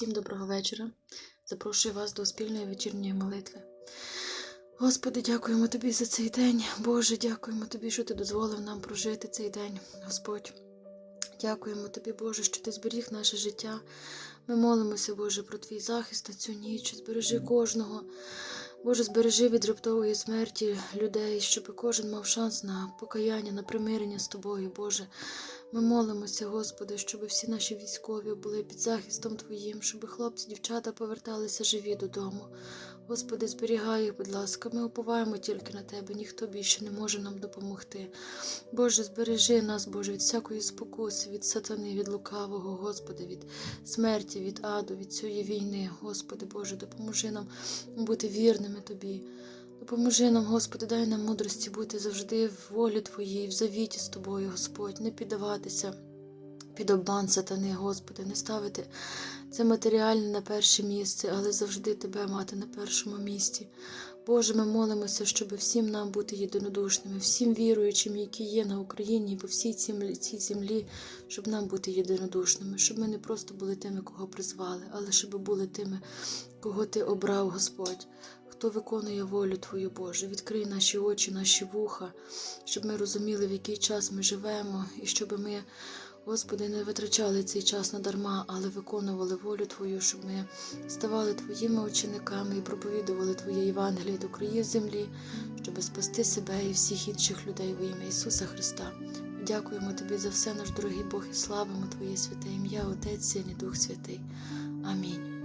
Всім доброго вечора. Запрошую вас до спільної вечірньої молитви. Господи, дякуємо Тобі за цей день. Боже, дякуємо Тобі, що Ти дозволив нам прожити цей день, Господь. Дякуємо Тобі, Боже, що Ти зберіг наше життя. Ми молимося, Боже, про Твій захист на цю ніч. Збережи кожного. Боже, збережи від раптової смерті людей, щоб кожен мав шанс на покаяння, на примирення з Тобою, Боже. Ми молимося, Господи, щоб всі наші військові були під захистом Твоїм, щоб хлопці, дівчата поверталися живі додому. Господи, зберігай їх, будь ласка, ми уповаємо тільки на Тебе, ніхто більше не може нам допомогти. Боже, збережи нас, Боже, від всякої спокуси, від сатани, від лукавого, Господи, від смерті, від аду, від цієї війни. Господи, Боже, допоможи нам бути вірними Тобі. Допоможи нам, Господи, дай нам мудрості бути завжди в волі Твоїй, в завіті з Тобою, Господь, не піддаватися під обман сатани, Господи, не ставити це матеріальне на перше місце, але завжди Тебе мати на першому місці. Боже, ми молимося, щоб всім нам бути єдинодушними, всім віруючим, які є на Україні, по всій цій землі, щоб нам бути єдинодушними, щоб ми не просто були тими, кого призвали, але щоб були тими, кого Ти обрав, Господь. Хто виконує волю Твою, Боже, відкрий наші очі, наші вуха, щоб ми розуміли, в який час ми живемо, і щоб ми, Господи, не витрачали цей час надарма, але виконували волю Твою, щоб ми ставали Твоїми учениками і проповідували Твоє Євангеліє до країв землі, щоб спасти себе і всіх інших людей во ім'я Ісуса Христа. Дякуємо Тобі за все, наш дорогий Бог, і славимо Твоє святе ім'я, Отець, Син і Дух Святий. Амінь.